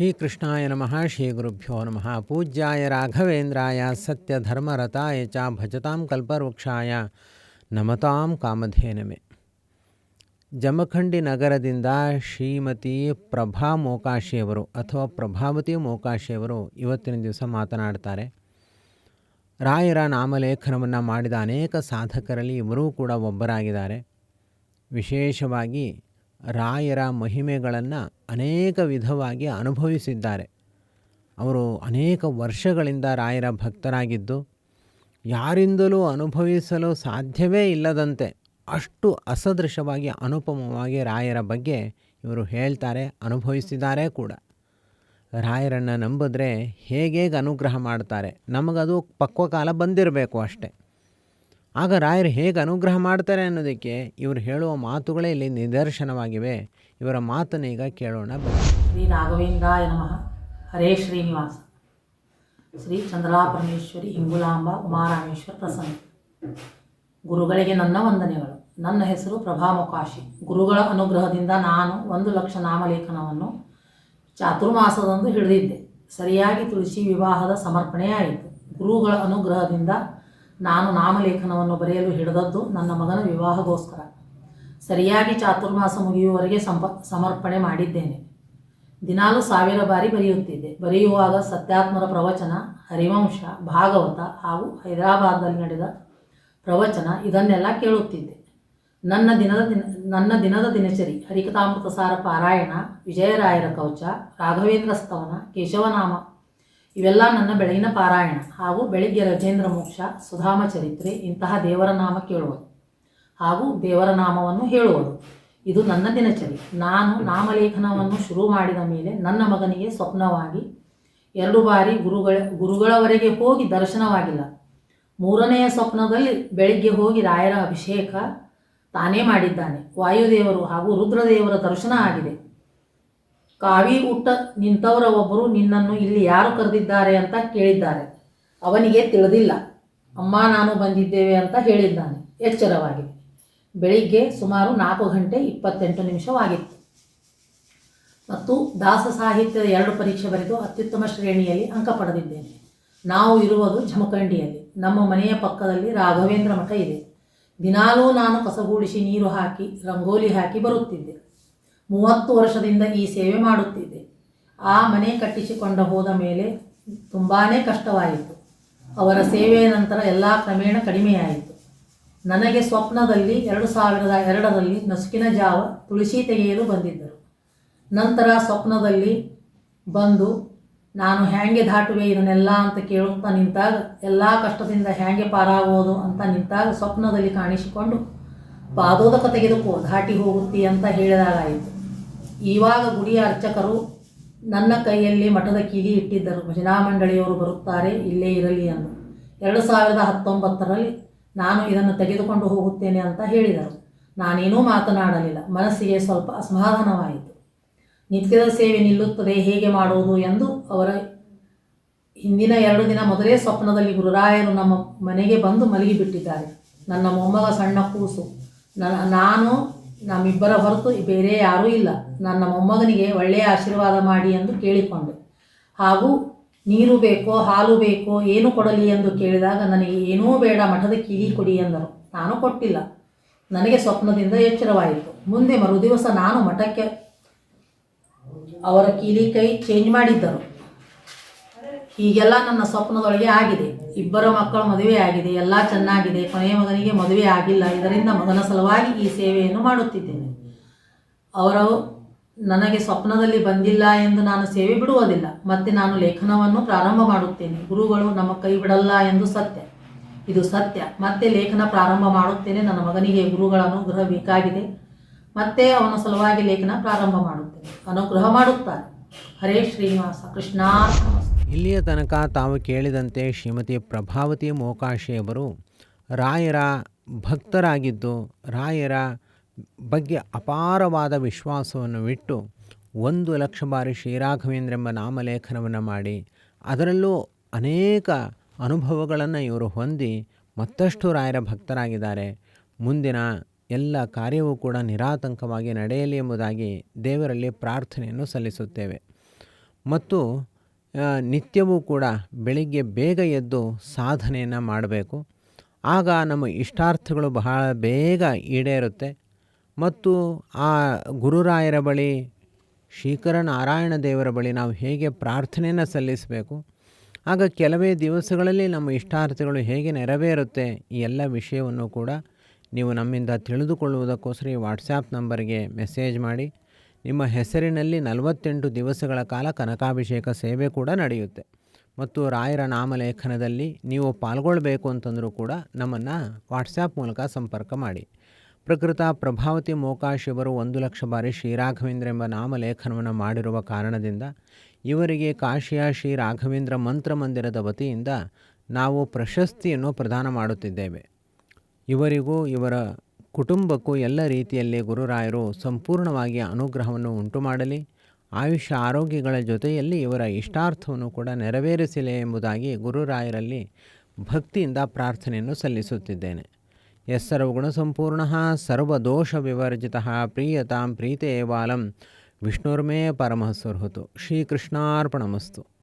ಶ್ರೀಕೃಷ್ಣಾಯ ನಮಃ ಶ್ರೀ ಗುರುಭ್ಯೋ ನಮಃ. ಪೂಜ್ಯಾಯ ರಾಘವೇಂದ್ರಾಯ ಸತ್ಯಧರ್ಮರತಾಯ ಚ ಭಜತಾಂ ಕಲ್ಪವೃಕ್ಷಾಯ. ನಮತಾಂ ಕಾಮಧೇನಮೆ. ಜಮಖಂಡಿ ನಗರದಿಂದ ಶ್ರೀಮತಿ ಪ್ರಭಾ ಮೋಕಾಶಿಯವರು ಅಥವಾ ಪ್ರಭಾವತಿ ಮೋಕಾಶಿಯವರು ಇವತ್ತಿನ ದಿವಸ ಮಾತನಾಡ್ತಾರೆ. ರಾಯರ ನಾಮಲೇಖನವನ್ನು ಮಾಡಿದ ಅನೇಕ ಸಾಧಕರಲ್ಲಿ ಇವರೂ ಕೂಡ ಒಬ್ಬರಾಗಿದ್ದಾರೆ. ವಿಶೇಷವಾಗಿ ರಾಯರ ಮಹಿಮೆಗಳನ್ನು ಅನೇಕ ವಿಧವಾಗಿ ಅನುಭವಿಸಿದ್ದಾರೆ. ಅವರು ಅನೇಕ ವರ್ಷಗಳಿಂದ ರಾಯರ ಭಕ್ತರಾಗಿದ್ದು, ಯಾರಿಂದಲೂ ಅನುಭವಿಸಲು ಸಾಧ್ಯವೇ ಇಲ್ಲದಂತೆ ಅಷ್ಟು ಅಸದೃಶವಾಗಿ, ಅನುಪಮವಾಗಿ ರಾಯರ ಬಗ್ಗೆ ಇವರು ಹೇಳ್ತಾರೆ ಅನುಭವಿಸಿದ್ದಾರೆ ಕೂಡ. ರಾಯರನ್ನು ನಂಬಿದ್ರೆ ಹೇಗೆ ಅನುಗ್ರಹ ಮಾಡ್ತಾರೆ? ನಮಗದು ಪಕ್ವ ಕಾಲ ಬಂದಿರಬೇಕು ಅಷ್ಟೆ. ಆಗ ರಾಯರು ಹೇಗೆ ಅನುಗ್ರಹ ಮಾಡ್ತಾರೆ ಅನ್ನೋದಕ್ಕೆ ಇವರು ಹೇಳುವ ಮಾತುಗಳೇ ಇಲ್ಲಿ ನಿದರ್ಶನವಾಗಿವೆ. ಇವರ ಮಾತನ್ನು ಈಗ ಕೇಳೋಣ. ಶ್ರೀ ರಾಘವೇಂದ್ರಾಯ ನಮಃ. ಹರೇ ಶ್ರೀನಿವಾಸ. ಶ್ರೀ ಚಂದ್ರಾಪರಮೇಶ್ವರಿ ಹಿಂಗುಲಾಂಬ ಉಮಾರಾಮೇಶ್ವರ ಪ್ರಸನ್ನ. ಗುರುಗಳಿಗೆ ನನ್ನ ವಂದನೆಗಳು. ನನ್ನ ಹೆಸರು ಪ್ರಭಾ ಮೊಕಾಶಿ ಗುರುಗಳ ಅನುಗ್ರಹದಿಂದ ನಾನು ಒಂದು ಲಕ್ಷ ನಾಮಲೇಖನವನ್ನು ಚಾತುರ್ಮಾಸದಂದು ಹಿಡಿದಿದ್ದೆ. ಸರಿಯಾಗಿ ತುಳಸಿ ವಿವಾಹದ ಸಮರ್ಪಣೆಯಾಯಿತು. ಗುರುಗಳ ಅನುಗ್ರಹದಿಂದ ನಾನು ನಾಮಲೇಖನವನ್ನು ಬರೆಯಲು ಹಿಡಿದದ್ದು ನನ್ನ ಮಗನ ವಿವಾಹಗೋಸ್ಕರ. ಸರಿಯಾಗಿ ಚಾತುರ್ಮಾಸ ಮುಗಿಯುವವರೆಗೆ ಸಂಪ, ಸಮರ್ಪಣೆ ಮಾಡಿದ್ದೇನೆ. ದಿನಾಲು ಸಾವಿರ ಬಾರಿ ಬರೆಯುತ್ತಿದ್ದೆ. ಬರೆಯುವಾಗ ಸತ್ಯಾತ್ಮರ ಪ್ರವಚನ, ಹರಿವಂಶ, ಭಾಗವತ ಹಾಗೂ ಹೈದರಾಬಾದ್ನಲ್ಲಿ ನಡೆದ ಪ್ರವಚನ ಇದನ್ನೆಲ್ಲ ಕೇಳುತ್ತಿದ್ದೆ. ನನ್ನ ದಿನದ ದಿನ, ನನ್ನ ದಿನದ ದಿನಚರಿ, ಹರಿಕಥಾಮೃತ ಸಾರ ಪಾರಾಯಣ, ವಿಜಯರಾಯರ ಕವಚ, ರಾಘವೇಂದ್ರ ಸ್ತವನ, ಕೇಶವನಾಮ ಇವೆಲ್ಲ ನನ್ನ ಬೆಳಗಿನ ಪಾರಾಯಣ ಹಾಗೂ ಬೆಳಿಗ್ಗೆ ರಜೇಂದ್ರ ಮೋಕ್ಷ, ಸುಧಾಮ ಚರಿತ್ರೆ ಇಂತಹ ದೇವರ ನಾಮ ಕೇಳುವುದು ಹಾಗೂ ದೇವರ ನಾಮವನ್ನು ಹೇಳುವುದು ಇದು ನನ್ನ ದಿನಚರಿ. ನಾನು ನಾಮಲೇಖನವನ್ನು ಶುರು ಮಾಡಿದ ಮೇಲೆ ನನ್ನ ಮಗನಿಗೆ ಸ್ವಪ್ನವಾಗಿ ಎರಡು ಬಾರಿ ಗುರುಗಳ ಗುರುಗಳವರೆಗೆ ಹೋಗಿ ದರ್ಶನವಾಗಿಲ್ಲ. ಮೂರನೆಯ ಸ್ವಪ್ನದಲ್ಲಿ ಬೆಳಿಗ್ಗೆ ಹೋಗಿ ರಾಯರ ಅಭಿಷೇಕ ತಾನೇ ಮಾಡಿದ್ದಾನೆ. ವಾಯುದೇವರು ಹಾಗೂ ರುದ್ರದೇವರ ದರ್ಶನ ಆಗಿದೆ. ಕಾವಿ ಉಟ್ಟ ನಿಂತವರ ಒಬ್ಬರು ನಿನ್ನನ್ನು ಇಲ್ಲಿ ಯಾರು ಕರೆದಿದ್ದಾರೆ ಅಂತ ಕೇಳಿದ್ದಾರೆ. ಅವನಿಗೆ ತಿಳಿದಿಲ್ಲ. ಅಮ್ಮ, ನಾನು ಬಂದಿದ್ದೇವೆ ಅಂತ ಹೇಳಿದ್ದಾನೆ. ಎಚ್ಚರವಾಗಿ. ಬೆಳಿಗ್ಗೆ ಸುಮಾರು ನಾಲ್ಕು ಗಂಟೆ ಇಪ್ಪತ್ತೆಂಟು ನಿಮಿಷವಾಗಿತ್ತು. ಮತ್ತು ದಾಸ ಸಾಹಿತ್ಯದ ಎರಡು ಪರೀಕ್ಷೆ ಬರೆದು ಅತ್ಯುತ್ತಮ ಶ್ರೇಣಿಯಲ್ಲಿ ಅಂಕ ಪಡೆದಿದ್ದೇನೆ. ನಾವು ಇರುವುದು ಜಮಖಂಡಿಯಲ್ಲಿ. ನಮ್ಮ ಮನೆಯ ಪಕ್ಕದಲ್ಲಿ ರಾಘವೇಂದ್ರ ಮಠ ಇದೆ. ದಿನಾಲೂ ನಾನು ಕಸಗೂಡಿಸಿ ನೀರು ಹಾಕಿ, ರಂಗೋಲಿ ಹಾಕಿ ಬರುತ್ತಿದ್ದೆ. ಮೂವತ್ತು ವರ್ಷದಿಂದ ಈ ಸೇವೆ ಮಾಡುತ್ತಿದ್ದೆ. ಆ ಮನೆ ಕಟ್ಟಿಸಿಕೊಂಡು ಹೋದ ಮೇಲೆ ತುಂಬಾ ಕಷ್ಟವಾಯಿತು. ಅವರ ಸೇವೆಯ ನಂತರ ಎಲ್ಲ ಕ್ರಮೇಣ ಕಡಿಮೆಯಾಯಿತು. ನನಗೆ ಸ್ವಪ್ನದಲ್ಲಿ ಎರಡು ಸಾವಿರದ ಎರಡರಲ್ಲಿ ನಸುಕಿನ ಜಾವ ತುಳಸಿ ತೆಗೆಯಲು ಬಂದಿದ್ದರು. ನಂತರ ಸ್ವಪ್ನದಲ್ಲಿ ಬಂದು, ನಾನು ಹ್ಯಾಂಗೆ ದಾಟುವೆ ಇದನ್ನೆಲ್ಲ ಅಂತ ಕೇಳುತ್ತಾ ನಿಂತಾಗ, ಎಲ್ಲ ಕಷ್ಟದಿಂದ ಹ್ಯಾಂಗೆ ಪಾರಾಗೋದು ಅಂತ ನಿಂತಾಗ ಸ್ವಪ್ನದಲ್ಲಿ ಕಾಣಿಸಿಕೊಂಡು, ಪಾದೋದಕ ತೆಗೆದುಕೋ, ದಾಟಿ ಹೋಗುತ್ತಿ ಅಂತ ಹೇಳಿದಾಗಾಯಿತು. ಇವಾಗ ಗುಡಿಯ ಅರ್ಚಕರು ನನ್ನ ಕೈಯಲ್ಲಿ ಮಠದ ಕೀಲಿ ಇಟ್ಟಿದ್ದರು. ಭಜನಾ ಮಂಡಳಿಯವರು ಬರುತ್ತಾರೆ, ಇಲ್ಲೇ ಇರಲಿ ಎಂದು ಎರಡು ಸಾವಿರದ ಹತ್ತೊಂಬತ್ತರಲ್ಲಿ ನಾನು ಇದನ್ನು ತೆಗೆದುಕೊಂಡು ಹೋಗುತ್ತೇನೆ ಅಂತ ಹೇಳಿದರು. ನಾನೇನೂ ಮಾತನಾಡಲಿಲ್ಲ. ಮನಸ್ಸಿಗೆ ಸ್ವಲ್ಪ ಅಸಮಾಧಾನವಾಯಿತು. ನಿತ್ಯದ ಸೇವೆ ನಿಲ್ಲುತ್ತದೆ, ಹೇಗೆ ಮಾಡುವುದು ಎಂದು ಅವರ ಹಿಂದಿನ ಎರಡು ದಿನ ಮೊದಲೇ ಸ್ವಪ್ನದಲ್ಲಿ ಗುರುರಾಯರು ನಮ್ಮ ಮನೆಗೆ ಬಂದು ಮಲಗಿಬಿಟ್ಟಿದ್ದಾರೆ. ನನ್ನ ಮೊಮ್ಮಗ ಸಣ್ಣ ಕೂಸು. ನಾನು ನಮ್ಮಿಬ್ಬರ ಹೊರತು ಬೇರೆ ಯಾರೂ ಇಲ್ಲ. ನನ್ನ ಮೊಮ್ಮಗನಿಗೆ ಒಳ್ಳೆಯ ಆಶೀರ್ವಾದ ಮಾಡಿ ಎಂದು ಕೇಳಿಕೊಂಡೆ. ಹಾಗೂ ನೀರು ಬೇಕೋ, ಹಾಲು ಬೇಕೋ, ಏನು ಕೊಡಲಿ ಎಂದು ಕೇಳಿದಾಗ ನನಗೆ ಏನೂ ಬೇಡ, ಮಠದ ಕಿಲಿ ಕೊಡಿ ಎಂದರು ನಾನು ಕೊಟ್ಟಿಲ್ಲ. ನನಗೆ ಸ್ವಪ್ನದಿಂದ ಎಚ್ಚರವಾಯಿತು. ಮುಂದೆ ಮರುದಿವಸ ನಾನು ಮಠಕ್ಕೆ ಅವರ ಕೀಲಿ ಕೈ ಚೇಂಜ್ ಮಾಡಿದ್ದರು. ಹೀಗೆಲ್ಲ ನನ್ನ ಸ್ವಪ್ನದೊಳಗೆ ಆಗಿದೆ. ಇಬ್ಬರ ಮಕ್ಕಳ ಮದುವೆ ಆಗಿದೆ, ಎಲ್ಲ ಚೆನ್ನಾಗಿದೆ, ಕೊನೆಯ ಮಗನಿಗೆ ಮದುವೆ ಆಗಿಲ್ಲ, ಇದರಿಂದ ಮಗನ ಸಲುವಾಗಿ ಈ ಸೇವೆಯನ್ನು ಮಾಡುತ್ತಿದ್ದೇನೆ. ಅವರು ನನಗೆ ಸ್ವಪ್ನದಲ್ಲಿ ಬಂದಿಲ್ಲ ಎಂದು ನಾನು ಸೇವೆ ಬಿಡುವುದಿಲ್ಲ, ಮತ್ತೆ ನಾನು ಲೇಖನವನ್ನು ಪ್ರಾರಂಭ ಮಾಡುತ್ತೇನೆ. ಗುರುಗಳು ನಮ್ಮ ಕೈ ಬಿಡಲ್ಲ ಎಂದು ಸತ್ಯ. ಇದು ಸತ್ಯ. ಮತ್ತೆ ಲೇಖನ ಪ್ರಾರಂಭ ಮಾಡುತ್ತೇನೆ, ನನ್ನ ಮಗನಿಗೆ ಗುರುಗಳ ಅನುಗ್ರಹ ಬೇಕಾಗಿದೆ, ಮತ್ತೆ ಅವನ ಸಲುವಾಗಿ ಲೇಖನ ಪ್ರಾರಂಭ ಮಾಡುತ್ತೇನೆ. ಅನುಗ್ರಹ ಮಾಡುತ್ತಾರೆ. ಹರೇ ಶ್ರೀನಿವಾಸ ಕೃಷ್ಣಾರ್ಪಣಮಸ್ತು ಇಲ್ಲಿಯ ತನಕ ತಾವು ಕೇಳಿದಂತೆ ಶ್ರೀಮತಿ ಪ್ರಭಾವತಿ ಮೋಕಾಶಿಯವರು ರಾಯರ ಭಕ್ತರಾಗಿದ್ದು, ರಾಯರ ಬಗ್ಗೆ ಅಪಾರವಾದ ವಿಶ್ವಾಸವನ್ನು ಬಿಟ್ಟು ಒಂದು ಲಕ್ಷ ಬಾರಿ ಶ್ರೀರಾಘವೇಂದ್ರ ಎಂಬ ನಾಮಲೇಖನವನ್ನು ಮಾಡಿ, ಅದರಲ್ಲೂ ಅನೇಕ ಅನುಭವಗಳನ್ನು ಇವರು ಹೊಂದಿ ಮತ್ತಷ್ಟು ರಾಯರ ಭಕ್ತರಾಗಿದ್ದಾರೆ. ಮುಂದಿನ ಎಲ್ಲ ಕಾರ್ಯವೂ ಕೂಡ ನಿರಾತಂಕವಾಗಿ ನಡೆಯಲಿ ಎಂಬುದಾಗಿ ದೇವರಲ್ಲಿ ಪ್ರಾರ್ಥನೆಯನ್ನು ಸಲ್ಲಿಸುತ್ತೇವೆ. ಮತ್ತು ನಿತ್ಯವೂ ಕೂಡ ಬೆಳಿಗ್ಗೆ ಬೇಗ ಎದ್ದು ಸಾಧನೆಯನ್ನು ಮಾಡಬೇಕು. ಆಗ ನಮ್ಮ ಇಷ್ಟಾರ್ಥಗಳು ಬಹಳ ಬೇಗ ಈಡೇರುತ್ತೆ. ಮತ್ತು ಆ ಗುರುರಾಯರ ಬಳಿ ಶ್ರೀಕರ ನಾರಾಯಣ ದೇವರ ಬಳಿ ನಾವು ಹೇಗೆ ಪ್ರಾರ್ಥನೆಯನ್ನು ಸಲ್ಲಿಸಬೇಕು. ಆಗ ಕೆಲವೇ ದಿವಸಗಳಲ್ಲಿ ನಮ್ಮ ಇಷ್ಟಾರ್ಥಗಳು ಹೇಗೆ ನೆರವೇರುತ್ತೆ ಈ ಎಲ್ಲ ವಿಷಯವನ್ನು ಕೂಡ ನೀವು ನಮ್ಮಿಂದ ತಿಳಿದುಕೊಳ್ಳುವುದಕ್ಕೋಸ್ಕರ ಈ ವಾಟ್ಸಾಪ್ ನಂಬರ್ಗೆ ಮೆಸೇಜ್ ಮಾಡಿ. ನಿಮ್ಮ ಹೆಸರಿನಲ್ಲಿ ನಲವತ್ತೆಂಟು ದಿವಸಗಳ ಕಾಲ ಕನಕಾಭಿಷೇಕ ಸೇವೆ ಕೂಡ ನಡೆಯುತ್ತೆ. ಮತ್ತು ರಾಯರ ನಾಮಲೇಖನದಲ್ಲಿ ನೀವು ಪಾಲ್ಗೊಳ್ಬೇಕು ಅಂತಂದರೂ ಕೂಡ ನಮ್ಮನ್ನು ವಾಟ್ಸಾಪ್ ಮೂಲಕ ಸಂಪರ್ಕ ಮಾಡಿ. ಪ್ರಕೃತ ಪ್ರಭಾವತಿ ಮೋಕಾಶ್ ಇವರು ಒಂದು ಲಕ್ಷ ಬಾರಿ ಶ್ರೀರಾಘವೇಂದ್ರ ಎಂಬ ನಾಮಲೇಖನವನ್ನು ಮಾಡಿರುವ ಕಾರಣದಿಂದ ಇವರಿಗೆ ಕಾಶಿಯ ಶ್ರೀ ರಾಘವೇಂದ್ರ ಮಂತ್ರ ಮಂದಿರದ ವತಿಯಿಂದ ನಾವು ಪ್ರಶಸ್ತಿಯನ್ನು ಪ್ರದಾನ ಮಾಡುತ್ತಿದ್ದೇವೆ. ಇವರಿಗೂ ಇವರ ಕುಟುಂಬಕ್ಕೂ ಎಲ್ಲ ರೀತಿಯಲ್ಲಿ ಗುರುರಾಯರು ಸಂಪೂರ್ಣವಾಗಿ ಅನುಗ್ರಹವನ್ನು ಉಂಟು ಮಾಡಲಿ ಆಯುಷ್ಯ ಆರೋಗ್ಯಗಳ ಜೊತೆಯಲ್ಲಿ ಇವರ ಇಷ್ಟಾರ್ಥವನ್ನು ಕೂಡ ನೆರವೇರಿಸಲಿ ಎಂಬುದಾಗಿ ಗುರುರಾಯರಲ್ಲಿ ಭಕ್ತಿಯಿಂದ ಪ್ರಾರ್ಥನೆಯನ್ನು ಸಲ್ಲಿಸುತ್ತಿದ್ದೇನೆ. ಎಸ್ ಸರ್ವಗುಣಸಂಪೂರ್ಣ ಸರ್ವದೋಷ ವಿವರ್ಜಿತ, ಪ್ರೀಯತಾಂ ಪ್ರೀತೆ ಬಾಲಂ, ವಿಷ್ಣುರ್ಮೇ ಪರಮಃ ಸುರ್ಹುತು ಶ್ರೀಕೃಷ್ಣಾರ್ಪಣಮಸ್ತು.